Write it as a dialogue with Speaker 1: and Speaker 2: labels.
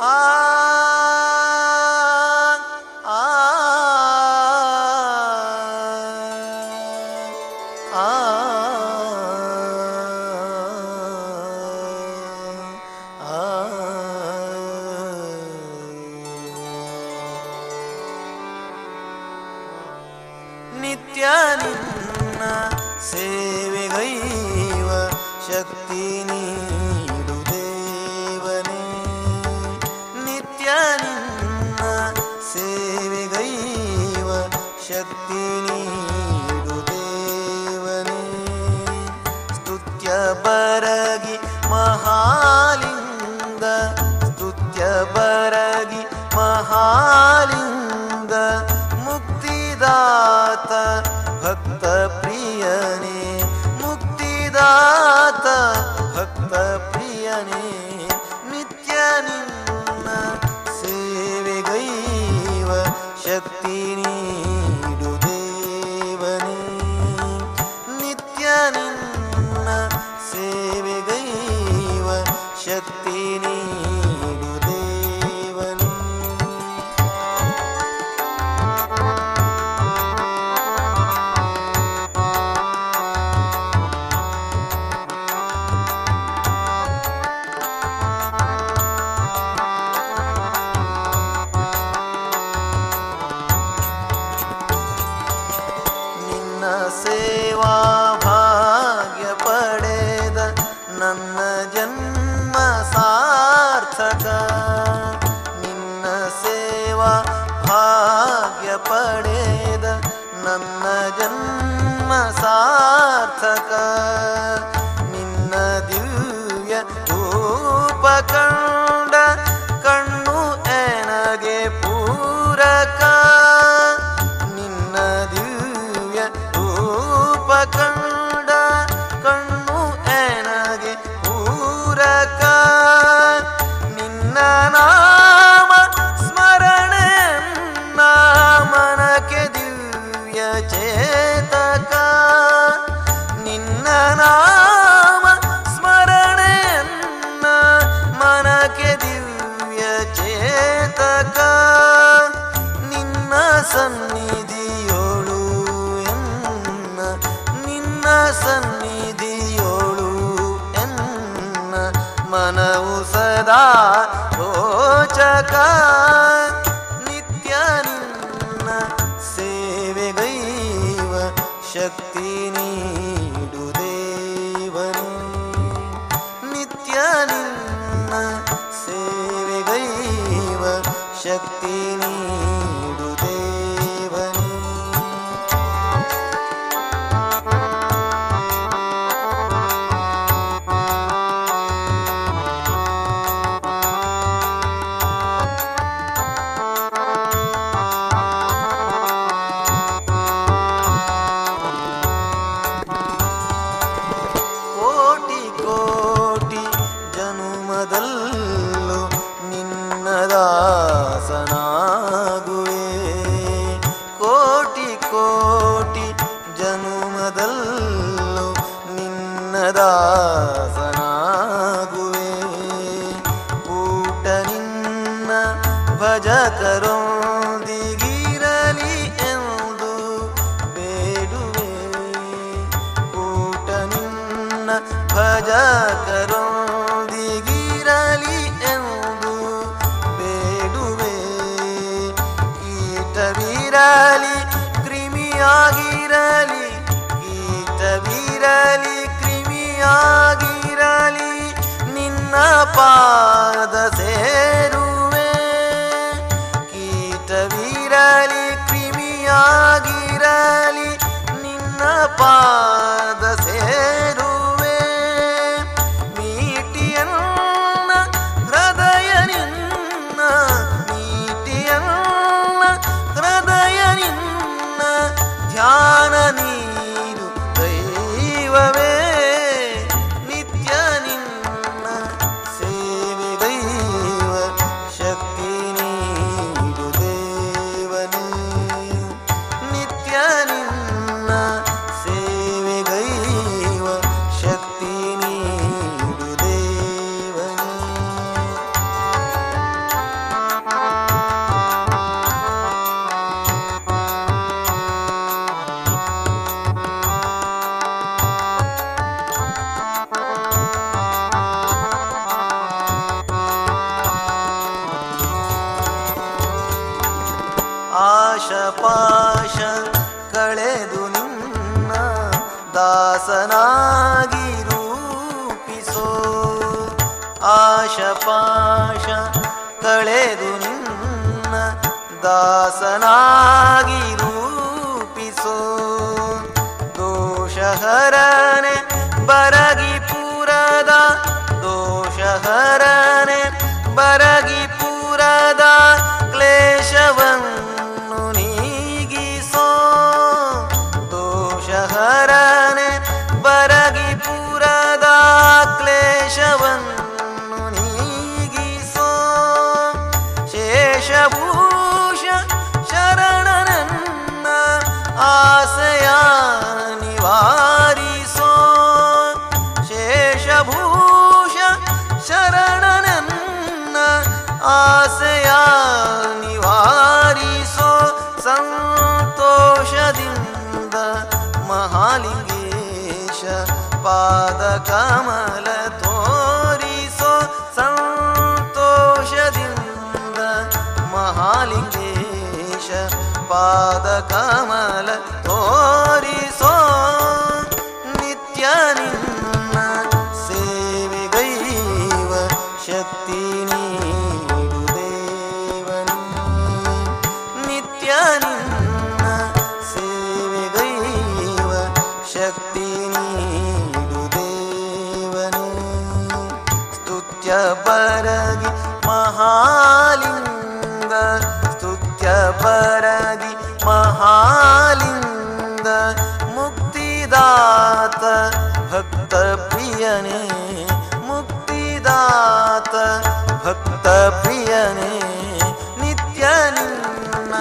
Speaker 1: ஆ ನಿತ್ಯ ನಿನ್ನ ಸೇವೆಗೈವ ಶಕ್ತಿ ನೀ ಬರಗಿ ಮಹಾಲಿಂಗ ಸ್ತುತ್ಯ ಬರಗಿ ಮಹಾಲಿಂಗ ಮುಕ್ತಿದಾತ ಭಕ್ತ ಪ್ರಿಯನೇ ಮುಕ್ತಿದಾತ ಭಕ್ತ ಪ್ರಿಯನೇ. sacar. ನಾಮ ಸ್ಮರಣೆಯನ್ನ ಮನಕ್ಕೆ ದಿವ್ಯ ಚೇತಕ. ನಿನ್ನ ಸನ್ನಿಧಿಯೋಳು ಎನ್ನ ನಿನ್ನ ಸನ್ನಿಧಿಯೋಳು ಎನ್ನ ಮನವು ಸದಾ ರೋಚಕ. ಸದಾ पापा ದಾಸನಾಗಿ ರೂಪಿಸೋ ಆಶಪಾಶ ಕಳೆದು ನಿನ್ನ ದಾಸನಾಗಿ ರೂಪಿಸೋ ದೋಷಹರನೆ ಬರಗಿ ಪುರದ ದೋಷಹರನೆ ಬರಗಿ ಪುರದ ಕ್ಲೇಶವನ್ನು ನೀಗಿಸೋ ದೋಷಹರನೆ ಕ್ಲೇಶವನ್ನು ನೀಗಿಸೋ. ಶೇಷಭೂಷ ಶರಣನನ್ನ ಆಸೆಯ ನಿವಾರಿಸೋ. ಶೇಷಭೂಷ ಶರಣನನ್ನ ಆಸೆಯ ನಿವಾರಿಸೋ. ಸಂತೋಷದಿಂದ ಮಹಾಲಿಂಗೇಶ पादकमल तोरिसो सन्तोषदि महालिङ्गेश पादकमल ಮುಕ್ತಿದಾತ ಭಕ್ತ ಪ್ರಿಯನೇ ಮುಕ್ತಿದಾತ ಭಕ್ತ ಪ್ರಿಯನೇ ನಿತ್ಯ ನಿನ್ನ